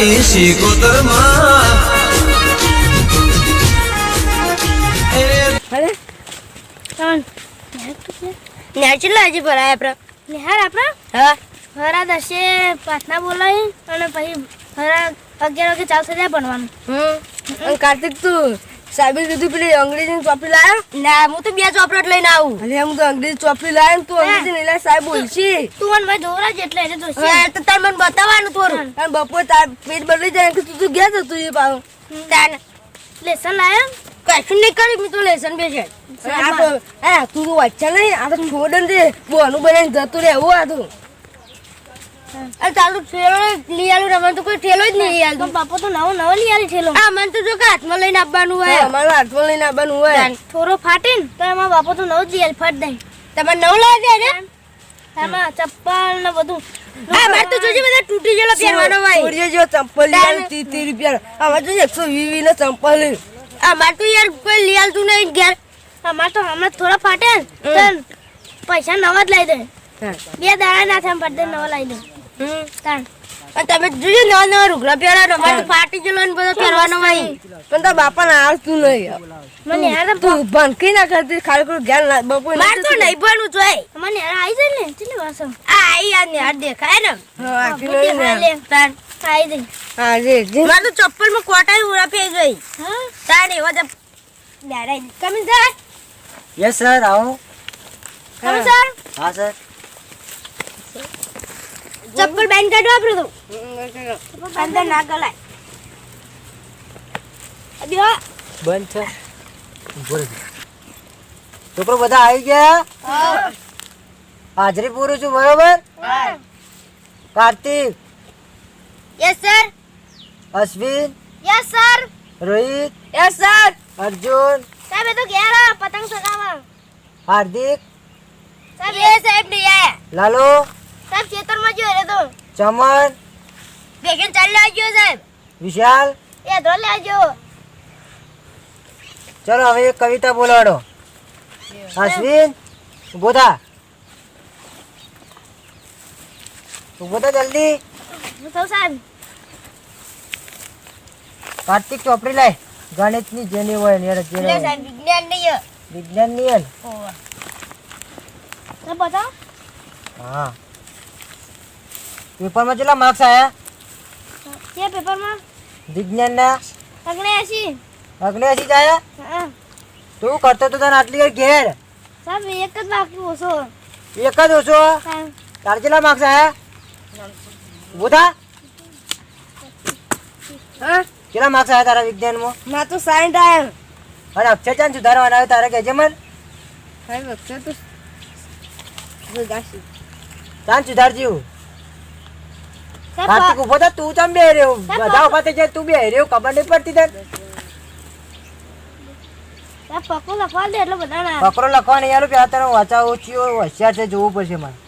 આવી ન્યા કેટલા હજી ભરાય આપણે નિહાર આપણા? હા. હરા દસે પ્રાર્થના બોલાવી અને પછી હરા અગિયાર વાગે ચાલશે જાય ભણવાનું. હમ. કાર્તિક તું સાહેબે કીધું પેલી અંગ્રેજીની ચોપડી લાવ્યો ના હું તો બે ચોપડો લઈને આવું. અરે હું તો અંગ્રેજી ચોપડી લાવ્યો તું અંગ્રેજી નહીં લાવ સાહેબ બોલશી. તું મને ભાઈ જોરા એટલે તો હા, તો તાર મને બતાવવાનું થોડું. અને બપોર તાર પેટ બદલી જાય કે તું તો ગયા તો તું એ પાવ તાર લેસન લાયા? કશું નહીં કરી મેં તો લેસન બેસે. હા તું તો વચ્ચે નહીં આ તો છોડ દે બોનું બનાવીને જતું રહેવું આ તું. અરે તારું ઠેલો લઈ આલું રમણ તો કોઈ ઠેલો જ નહીં લઈ આલું બાપો તો નવો નવો લઈ આલી ઠેલો હા મને તો જો કે હાથમાં લઈને આપવાનું હોય. અમારું હાથમાં લઈને આવવાનું હોય. થોડો ફાટે ને તો એમાં બાપો તો નવો જ લઈ ફટ દઈ તમારે નવો લાગે દે એમાં ચપ્પલ ને બધું. હા મારે તો જોજે બધા તૂટી ગયેલો પહેરવાનો ભાઈ જોજે જો ચંપલ લઈ આલું ત્રીસ રૂપિયા અમારે તો એકસો વીસ વીસ ના ચંપલ અમારે તો યાર કોઈ લઈ આલતું નહીં ઘેર. અમારે તો હમણાં થોડા ફાટે ને પૈસા નવા જ લઈ દે. બે દાડા ના થાય પડે નવા લઈ દે. અને તમે જોજો નવા નવા રૂગડા પહેરવાનો મારે તો ફાટી ગયેલો ને બધો પહેરવાનો હોય પણ તો બાપા ને આવતું નહીં મને યાર તું ભણકી ના કરતી ખાલી કોઈ ધ્યાન ના બપોર માર તો નહીં ભણવું જોઈએ મને યાર આવી જાય ને કેટલી વાસો આ આઈ આ નેહાર દેખાય ને. હા આખી ને. તાર આવી દે હા રે જે માર તો ચપ્પલમાં કોટાઈ પે ગઈ. હા? તાર એવા જ બેરાઈ કમી સર યસ સર આવો. તમે સર હા સર ચપ્પલ બેન કાઢો આપણે તો. અંદર ના ગલાય. અબ્યો બંધ છે બોલ છોકરો બધા આવી ગયા? હાજરી પૂરું છું બરોબર? Kartik? Yes sir Ashwin? Yes sir Rohit? Yes sir Arjun? સાહેબ એ તો ઘેર પતંગ સગાવા હાર્દિક? સાહેબ એ સાહેબ નહીં આયા. લાલો? સાહેબ ખેતરમાં જો રે તો ચમન? ભેગન ચાલ્યા આવજો સાહેબ. વિશાલ? એ ધો લેજો ચલો હવે એક કવિતા બોલાડો અશ્વિન ઊભો થા. ઊભો થા જલ્દી. સાહેબ. કાર્તિક ચોપડી લાય. ગણિતની જેની હોય ને જેને. સાહેબ વિજ્ઞાન નહીં વિજ્ઞાન હોય ને? તો બતાવો. હા. પેપરમાં કેટલા માર્ક્સ આયા? કે પેપરમાં? વિજ્ઞાનના? અગણે એસી અગ્નેસી જ આયા? હા. તું કરતો તો તને આટલી વાર ઘેર? સાહેબ એક જ બાકી ઓછો. એક જ ઓછો? તાર કેટલા માર્ક્સ આયા? બોધા? હા? કેટલા માર્ક્સ આયા તારા વિજ્ઞાનમાં? ના તો સાઈઠ આયા. અને અક્ષર ચાંદ સુધારવાના આવે તારે કહેજે મન? સાહેબ અક્ષર તો ચાંદ સુધારજી હું. કાર્તિક ઊભો થા તું ચમ બે રહ્યો બધા ઊભા થઈ જાય તું બે રહ્યો ખબર નહીં પડતી તને? પકડો લખવા નહીં યાર પેલા તને વાંચા ઓછી હોશિયાર છે જોવું પડશે મારે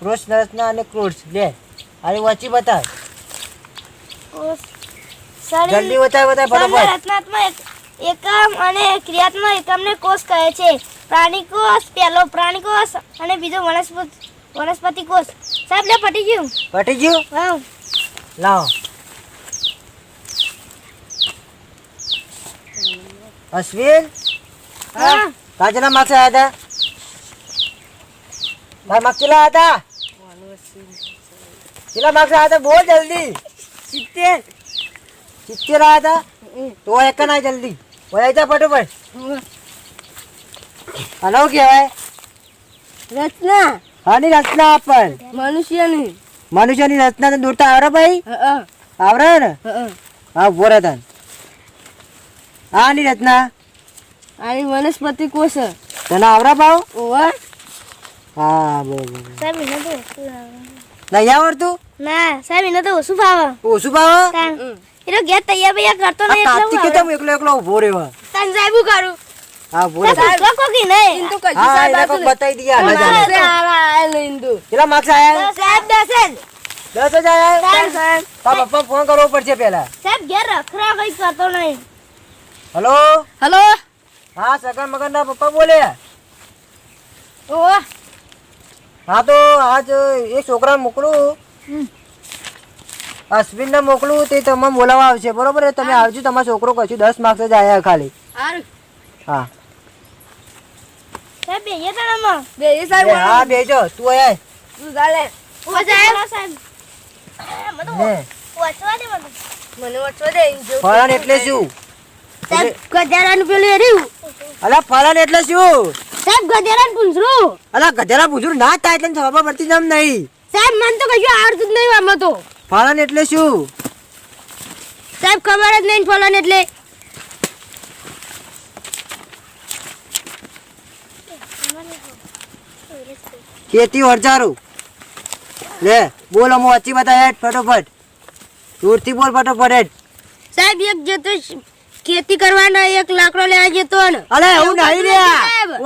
ક્રોસ નરસના અને ક્રોસ લે અરે વાંચી બતાવ જલ્દી બતાવ બતાવ ફટાફટ. એકમ અને ક્રિયાત્મક એકમને કોષ કહે છે. પ્રાણી કોષ પહેલો પ્રાણી કોષ અને બીજો વનસ્પતિ વનસ્પતિ કોષ સાહેબ લે પટી ગયું. પટી ગયું? હા લાવો. અશ્વિન? હા. તાજના માસે આયા હતા? તાર કેટલા આવ્યા હતા? કેટલા માર્ક્સ આયા હતા? બોલ જલ્દી. સિત્તેર. સિત્તેર આવ્યા હતા? તો એક ના જલ્દી. વયા જા ફટોફટ. હલો કહેવાય. રચના આની રચના આપણ. મનુષ્યની. મનુષ્યની રચના તો દોરતા આવડે ભાઈ? હા આવડે ને? હા હા. તન. આની રચના? આની વનસ્પતિ કોષ. તને આવડે ભાવ? ઓવા. હા સાહેબ તો ઓછું ભાવે. નહીં આવડતું? ના સાહેબ એને તો ઓછું ભાવે ઓછું ભાવ તાન એનો ઘેર તૈયાર બૈયાર કરતો નહીં એટલે કેમ એકલો એકલો ઊભો રહ્યો. તાન સાહેબ કરું? હા ઊભો રહ્યો સાહેબ. નહીં? તો કશું સાહેબ એને આવતું કોક બતાવી દઈએ હાલ જ નહીં. હાલ જ. સારા આયા લઈને કેટલા માર્ક્સ આયા? સાહેબ દસ જ. જ આયા? સાહેબ. તારા પપ્પા ફોન કરવો પડશે પેલા સાહેબ ઘેર રખરા કઈ કરતો નહીં. હલો? હલો? હા સગન મગન ના પપ્પા બોલે. ઓવા હા તો આજ એક છોકરા મોકલું. અશ્વિન ને મોકલું તે તમને બોલાવવા આવશે. બરોબર? તમે આવજો તમારો છોકરો કશું દસ માર્ક્સ જ આયા ખાલી. હા. સાહેબ બેહીએ તણામાં બે એ સાહેબ હા બેજો તું આય. તું ચાલે. ઓ સાહેબ. સાહેબ મને ને. વાંચવા દે મને. મને વચ્ચો દે જેવું. એટલે શું? સાહેબ ગધેરાનું પેલું એર્યું અલા ફળાન એટલે શું? સાહેબ ગધેરાનું પૂંછડું અલા ગધેરા પૂછું ના થાય એટલે ખબર પડતી જમ નહીં. સાહેબ મને તો કશું આવડતું જ નહીં આમાં તો. ફળાન એટલે શું? સાહેબ ખબર જ નહીં ફળાન એટલે. ખેતી ઓરચારું લે બોલ અમો વચ્ચી બતા હેડ ફટોફટ. દૂરથી બોલ ફટોફટ હેડ. સાહેબ એક જતો ખેતી કરવાનો એક લાકડો લેવા જતો ને. અલે હું નહીં રે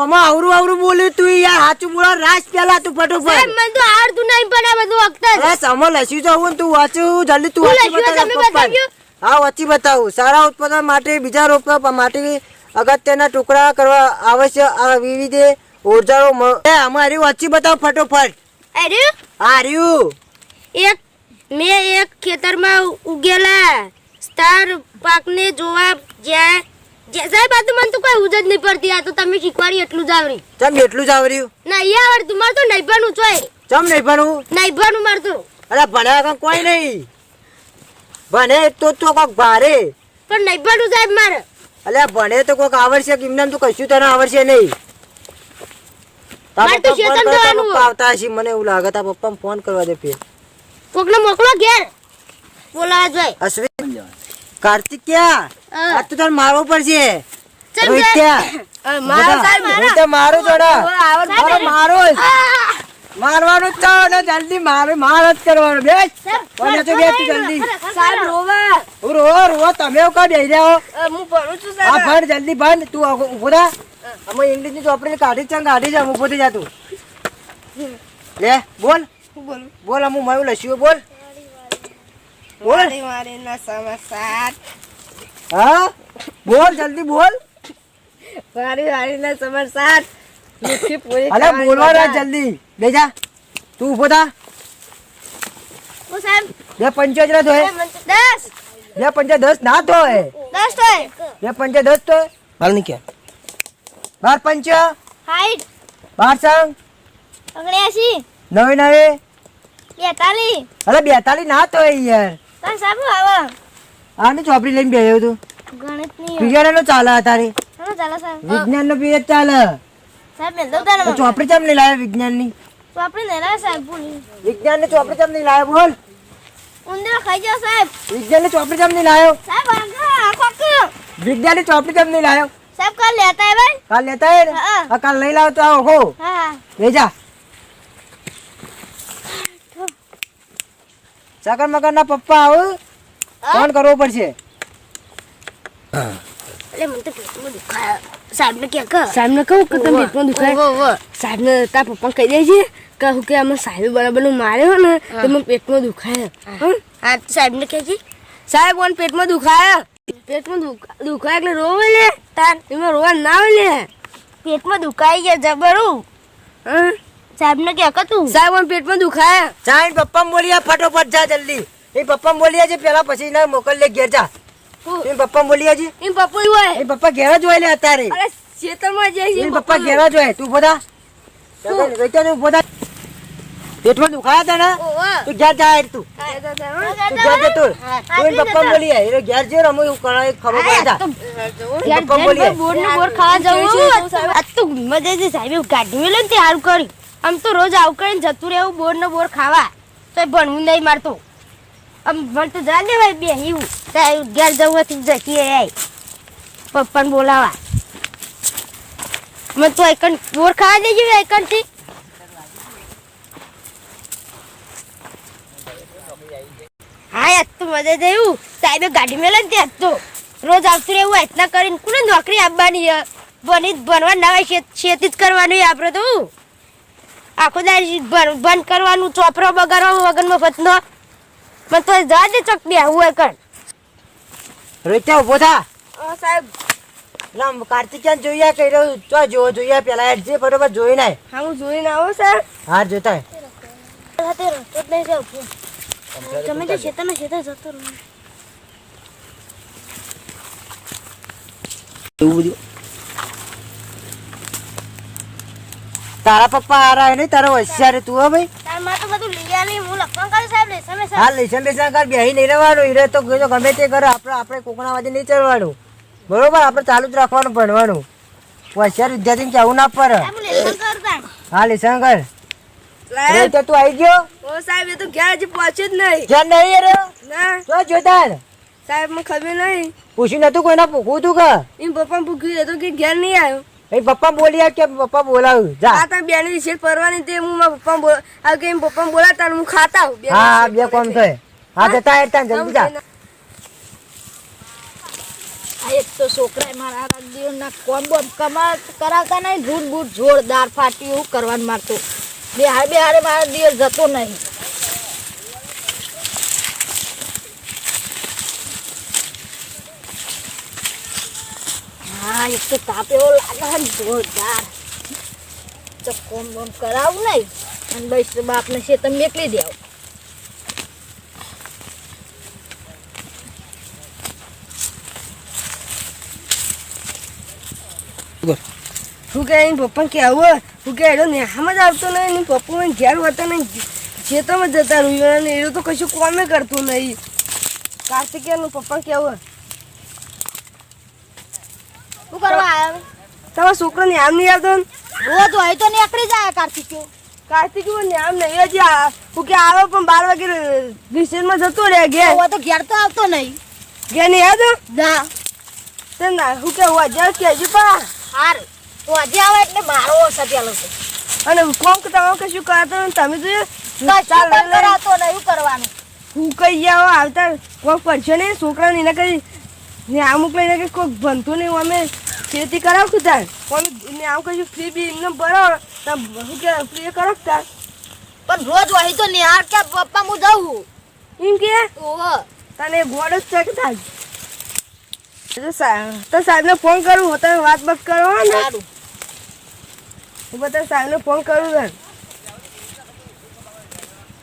ઓમાં આવરું આવરું બોલ્યું તું યાર સાચું બોલા રાસ પેલા તું સાહેબ ફટોફટ મને તો આવડતું નહીં પણ આ બધું વખત. અરે સમો લસી જવું તું વાંચું જલ્દી તું વાંચી બતાવ? હા વાંચી બતાવું. સારા ઉત્પાદન માટે બીજા રોપવા માટે અગત્યના ટુકડા કરવા આવશ્યક આ વિવિધ ઓરજાઓ મ- એ અમારી વાંચી બતાવ ફટોફટ. અરે આ એક મેં એક ખેતરમાં ઉગેલા સ્ટાર પાકને જોવા જ્યાં સાહેબ આ તો મને તો કોઈ ઉજ જ નહીં પડતી. આ તો તમે શીખવાડી એટલું જ આવરી. ચમ એટલું જ આવર્યું? નહીં આવડતું. મારે તો નહીં ભણવું ચોય ચમ નહીં ભણવું નહીં ભણવું મારે તો. અરે ભણ્યા કોઈ નહીં. ભણે તો તો કોક ભારે. પણ નહીં ભણવું સાહેબ મારે. અલ્યા ભણે તો કોક આવડશે કે એમને તો કશું તને આવડશે નહીં. મારે તો શેતન ફોન કરે, તારા જવાનું. પપ્પા આવતા હશે મને એવું લાગે તારા પપ્પા ફોન કરવા દે ફેર. કોકને મોકલો ઘેર. બોલાવા જોઈ અશ્વિન કાર્તિક ક્યાં? આ તો તાર મારવો પડશે. રોહિત ક્યાં? મારો સાહેબ મારો. મારો જોડા મારો મારો. મારવાનું જ તો ને જલ્દી મારે માર જ કરવાનું. બે કોને તો બેસ જલ્દી. સાહેબ રોવા. હું રો રો તમે કા બેહી રહ્યા હો? હું ભણું છું હા ભણ જલ્દી ભણ. તું ઊભો અમે ઇંગ્લિશની ચોપડી કાઢી છે કાઢી છે ઊભો થઈ જાતું લે બોલ. હું બોલું? બોલ અમુ મારું લસ્યું બોલ. બોલ. મારી હા? બોલ જલ્દી બોલ. મારી સમાચાર. મુઠ્ઠી પૂરી અલે બોલવા રા જલ્દી. બે જા. તું ઊભો થા. ઓ સાહેબ? બે પંચોતેર ધોય દસ બે પંચા દસ. ના ધોય બે પંચા દસ ધોય હાલ નહીં ક્યાં બાર પંચ. હાઈટ. બાર સંગ. ઓગણ્યાસી. નવે નવે. બેતાલી અરે બેતાલી ના તો યાર. તાર સાહેબ આવો. આને ચોપડી લઈને બેહ્યો તું. ગણિતની વિજ્ઞાન નો ચાલે તારે. હા ચાલો સાહેબ? વિજ્ઞાન નો પીરિયડ ચાલે. સાહેબ મેં દઉં તારે ચોપડી ચમ નહીં લાવ્યો વિજ્ઞાનની નેલા સાહેબ ભૂલી. વિજ્ઞાનની ચોપડી ચમ નહીં લાવ્યો બોલ. ઉંદર ખાઈ જાઓ સાહેબ. વિજ્ઞાનની ચોપડી ચમ નહીં લાવ્યો? સાહેબ આખો. વિજ્ઞાનની ચોપડી ચમ નહીં લાવ્યો? સાહેબ कल लेता है भाई कल लेता है ને? कल હા, लाओ तो आओ हो આવો ले जा હા. સાકર મકર ના પપ્પા આવ. ફોન કરવો પડશે. અલે મને તો પેટમાં દુખાય. સાહેબને કે કે. સાહેબને કહું કે તમે પેટમાં દુખાય? સાહેબને તાર પપ્પા કહી દેજે કહું કે આમાં સાહેબ બરાબરનું માર્યો ને તો મને પેટમાં દુખાય. હં? હા સાહેબને કહેજે. સાહેબ મને પેટમાં દુખાય. પેટમાં દુખ- દુખાય એટલે રોવે લે. તાર એમાં રોવા ના આવે લે. પેટમાં દુખાઈ ગયા જબરું. સાહેબ ને કે તું. સાહેબ પેટમાં દુખાય. ચાઈન પપ્પા બોલ્યા ફટોફટ જા જલ્દી. એ પપ્પા બોલ્યા છે પેલા પછી ના મોકલ લે ઘેર જા? એ પપ્પા બોલ્યા છે એમ પપ્પા હોય. એ પપ્પા ઘેર જ હોય લે અત્યારે. અરે ખેતરમાં જાય છે પપ્પા ઘેર જ હોય. તું બધા તું બોધા પેટમાં દુખાયા હતા ને તું ઘેર જા તું. તું ઘેર જતું તું. પપ્પા બોલી આય. ઘેર જઈને અમે એવું એક ખબર પડે જા. પપ્પા બોલી. બોરનું બોર ખાવા જવું આ તો મજા જે સાહેબ. ગાડી મેલે તે સારું કરી આમ તો રોજ આવ કરીને જતું રહેવું બોર ને બોર ખાવા. તો ભણવું નહીં મારતો. આમ ભણ તો જા દે ભાઈ બે એવું તારે ઘેર જવું હતી જતી આય. પપ્પાને બોલાવા. મેં તો એકન બોર ખાવા દેજો એકનથી હા આજ તો મજા સાહેબે ગાડી મેલે ને ત્યાં તો. રોજ આવતું રહેવું એટલા કરીને કોને નોકરી આપવાની હે? ભણવા ના હોય શેત- જ કરવાની આપણે તો. આખો દાડી ભણ ભણ કરવાનું ચોપરો બગાડવા વગર મફતનો. મને તો જા દે ચોક બે હું ઊભો થા. સાહેબ. ના કાર્તિકેયન જોયા કઈ રહ્યું તો જોવો જોઈએ પેલા જે બરોબર જોઈ નાય હા હું જોઈને આવો સર હાર જોતા. હે. તમે તો ખેતરના ખેતર જતો રહો એવું બધું તારા પપ્પા હારા હે નહીં તારા હોશિયાર તું હો ભાઈ તારમાં તો બધું લઈ આલી હું લેસન લેસન હા લેશન બેસન કર બેહી નહીં રહેવાનું હીરે તો તો ગમે તે કરે આપણે આપણે કોકણાવાદી નહીં ચડવાનું બરોબર આપણે ચાલુ જ રાખવાનું ભણવાનું હોશિયાર વિદ્યાર્થીને કહેવું ના પડે હા લેસન કરું તાર હા લેશન કર સાહેબ રે તો તું આવી ગયો? ઓ સાહેબ એ તો ઘેર હજી પહોંચ્યો જ નહીં. જ્યાં નહીં રે ના. તો જોતા સાહેબ મને ખબર નહીં. પૂછ્યું નતું કોઈને? પૂછવું તું કે? એમ પપ્પા પૂછ્યું તો કે ઘેર નહીં આવ્યો. એ પપ્પા બોલ્યા કે પપ્પા બોલાવ્યું જા. આ તાર બેની રિસેટ પરવાની તે હું મારા પપ્પા બોલ આ કે પપ્પા બોલાતા હું ખાતા હા બે કોમ થાય. હા જતા હેડતા જલ્દી જા. આ એક તો છોકરા મારા રાજ્યોના કોમ બોમ કમા કરાવતા નહીં રૂટ બૂટ જોરદાર ફાટી એવું કરવાનું મારતો. બે હારે બે હારે મારા દિવસ જતો નહીં હા એક તો તાપ એવો લાગે છે ને જોરદાર તો કોમ બોમ કરાવું નહીં અને બસ બાપને છે તમે મેકલી દેવું હું કે એમ પપ્પા કેવું હું કે એડો નેહામાં જ આવતો નહીં એની પપ્પુ મને ઘેર હોતા નહીં. ખેતરમાં જતા રહ્યું અને એડો તો કશું કોમે કરતું નહીં. કાર્તિકેયનું પપ્પા કેવું શું કરવા આવ્યા તમારા છોકરો આમ નહીં આવતો? રોજ હોય તો નીકળી જાય કાર્તિક કાર્તિક ને નહીં હજી હું કે આવે પણ બાર વાગે રિસેન્ટમાં જતો રહે ઘેર. તો ઘેર તો આવતો નહીં. ઘેર નહીં આવતો? ના. ના હું કે હું હજાર કે હજી પણ. હાર. તો આવે એટલે મારો સત્યાલો છે. અને કોમ તમે કશું કરતો નહીં તમે તો કશું કરાતો નહીં કરવાનું. હું કઈ જાવ આવતા કોક પડશે ને છોકરાને એને કઈ ને અમુક લઈને કઈ કોઈક ભણતું નહીં અમે ખેતી કરાવશું તાર. અમે ને કશું ફ્રી બી એમને ભરાવો તમે શું કે ફ્રી કરાવ તાર. પણ રોજ હોય તો નિહાર કે પપ્પા હું જવું એમ કે? ઓહો. તને ગોળ જ છે કે તાર? તો સાહેબને ફોન કરું તમે વાત બત કરો ને. સારું. હું બધા સાહેબને ફોન કરું ને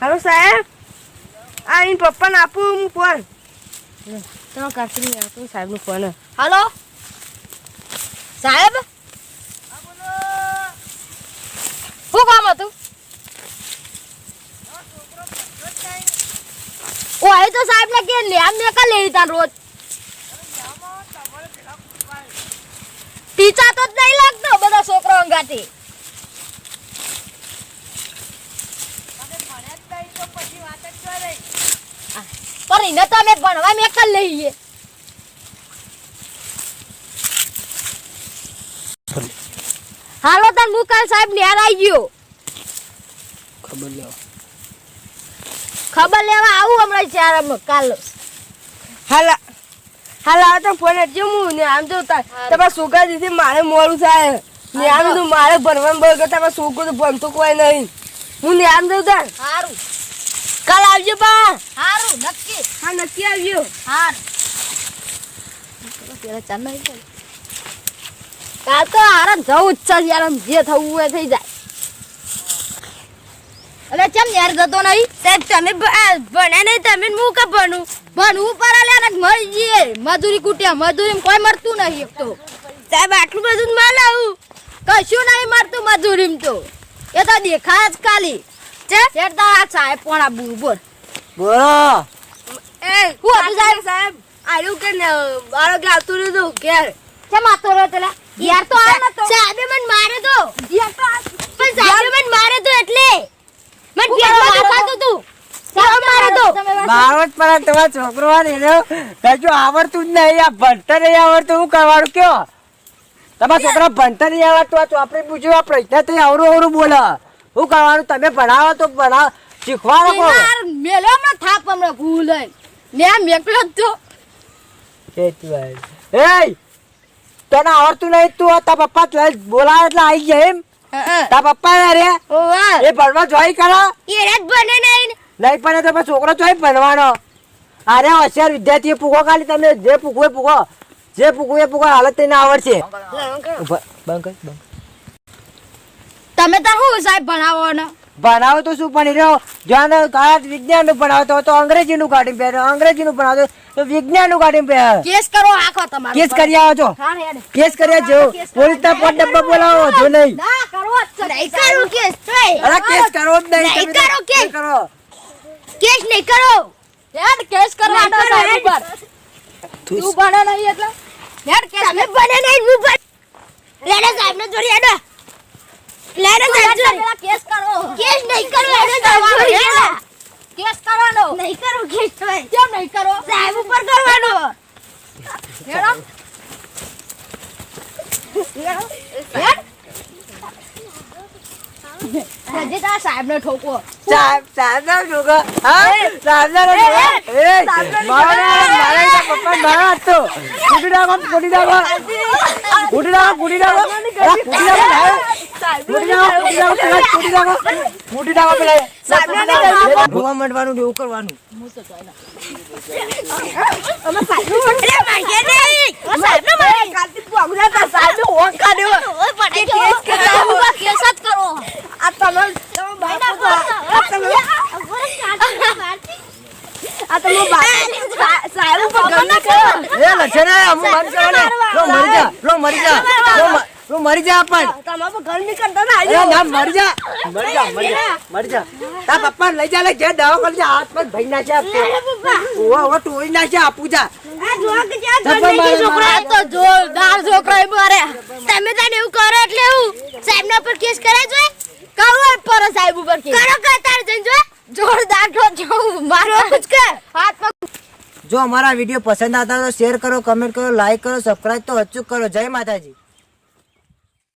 હાલો સાહેબ? આ એમ પપ્પાને આપું હું ફોન તમે કાકીને આપું સાહેબનો ફોન હાલો સાહેબ? શું કામ હતું? ઓ અહીં તો સાહેબ ને કે લે આમ ને કા લઈ તા રોજ? ટીચા તો જ નહીં લાગતો બધા છોકરાઓ અંગાથી. પણ એને તો અમે ભણવા લઈએ. હાલો તન હું કાલ સાહેબ લેર આવી ગયો. ખબર લેવા. ખબર લેવા આવું હમણાં ચાર કાલ. હાલ. હાલ આ તો ફોન હટજો હું ને આમ તો તા- તમારા છોકરા દીધી મારે મોડું થાય. ને આમ તો મારે ભણવાનું બગર તમારા છોકરો તો ભણતો કોઈ નહીં. હું ને આમ જઉં તાર હારું. કાલ આવજો બા. હારું નક્કી. હા નક્કી આવજો. પેલા કાલ તો હારા જવું જ છે યાર જે થવું હોય થઈ જાય. અલે ચમ યાર જતો નહીં. સાહેબ તમે ભણ્યા નહીં તમે હું કે ભણું? ભણવું પર આલ્યા મરી મળી જઈએ. મજૂરી કુટ્યા મજૂરી કોઈ મરતું નહીં એક તો. સાહેબ આટલું બધું માં લાવું કશું નહીં મરતું મજૂરી તો. એ તો દેખાય જ ખાલી. છે? શેઠ આ સાહેબ પણ આ બોલ. બોલો. એ હું હતું સાહેબ? સાહેબ? આયું કે ને બાળક આવતું નતું ઘેર. કેમ આતો રહ્યો તેલા યાર તો આ નતો. સાહેબે મને મારે તો. યાર તો આ પણ સાહેબે મને મારે તો એટલે. મને પેટમાં દુખાતું તું. સાહેબ મારે તો. બારો જ પડે તમારો છોકરો એને કશું આવડતું જ નહીં. આ ભણતર નહીં આવડતું હું કરવાનું કયો? તમારા છોકરા ભણતર નહીં આવડતું આ ચોપડી પૂછ્યું આ પ્રશ્ન થઈ અવરું અવરું બોલે. શું કરવાનું તમે ભણાવો તો ભણાવો. શીખવાડો કો મેલો હમણાં થાપ હમણાં ભૂલ ને મેકલો જ તો. એ તને આવડતું નહીં તું? તા પપ્પા તું બોલાવે એટલે આવી જાય એમ. તા પપ્પા રે. એ ભણવા જોઈ કરો. એ જ બને નહીં. નહીં પણ તો છોકરો જોઈ ભણવાનો. અરે હોશિયાર વિદ્યાર્થી પૂગો ખાલી તમે. જે પૂગવું એ પૂગો. જે પૂગવું એ પૂગો હાલત તેને આવડશે. બંધ કર, બંધ. તમે તો શું સાહેબ ભણાવો ને ભણાવો તો શું પણ રહ્યો? જ્યાં કાળા વિજ્ઞાનનું ભણાવતો તો અંગ્રેજીનું કાઢીને પહેરે. અંગ્રેજીનું ભણાવતો તો વિજ્ઞાનનું કાઢી પહેરો. કેસ કરો આખો તમારો કેસ કરી આવો છો. કેસ કરી આવો પોલીસ પોલીસના પોટ ડબ્બા બોલાવો જો નહીં. ના કરો જ નહીં કરું કેસ અરે કેસ કરો જ નહીં કરો કેસ. કરો. કેસ નહીં કરો. યાર કેસ કરો નહીં સાહેબ ઉપર. તું ભણે નહીં એટલે. યાર કેસ તમે ભણે નહીં હું ભણ લેડો સાહેબ ને જોડી હેડો. લેડો સાહેબ કેસ કરો. કેસ નહીં કરો લેડો સાહેબ કેસ કરવાનો. નહીં કરો કેસ તોય કેમ નહીં કરો? સાહેબ ઉપર કરવાનો. હજી તારા સાહેબ ને ઠોકો. સાહેબ સાહેબ ના છોકરા હા સાહેબ ના એ. મારો મારા પપ્પા મારા ધોવા માંડવાનું એવું કરવાનું. જ આ તમે સાહેબ ઉપર ગમે કરો એ લક્ષણ હે અમુ બંધ કરો લો મરી જા લો મરી જા. લો મરી જા પણ. તમારા પર ઘરની કરતા ના અરે ના મરી જા. મરી જા મરી જા મરી જા. તા પપ્પા લઈ જા લે જે દવા કરી જા હાથ પર ભઈ ના છે ઓવા ઓવા ટોઈ ના છે આપું જા આ જોવા કે જ્યાં ઘર મારે, છોકરા. તો જોરદાર છોકરા એ મારે. તમે તને એવું કરો એટલે હું સાહેબ ના પર કેસ કરે છે? કરો પર સાહેબ ઉપર કેસ. કરો કર તાર જઈને જો. જોરદાર તો જો મારો કુછ કર હાથ પર જો અમારા વીડિયો પસંદ આવતા તો શેર કરો કમેન્ટ કરો લાઈક કરો સબસ્ક્રાઇબ તો અચૂક કરો. જય માતાજી.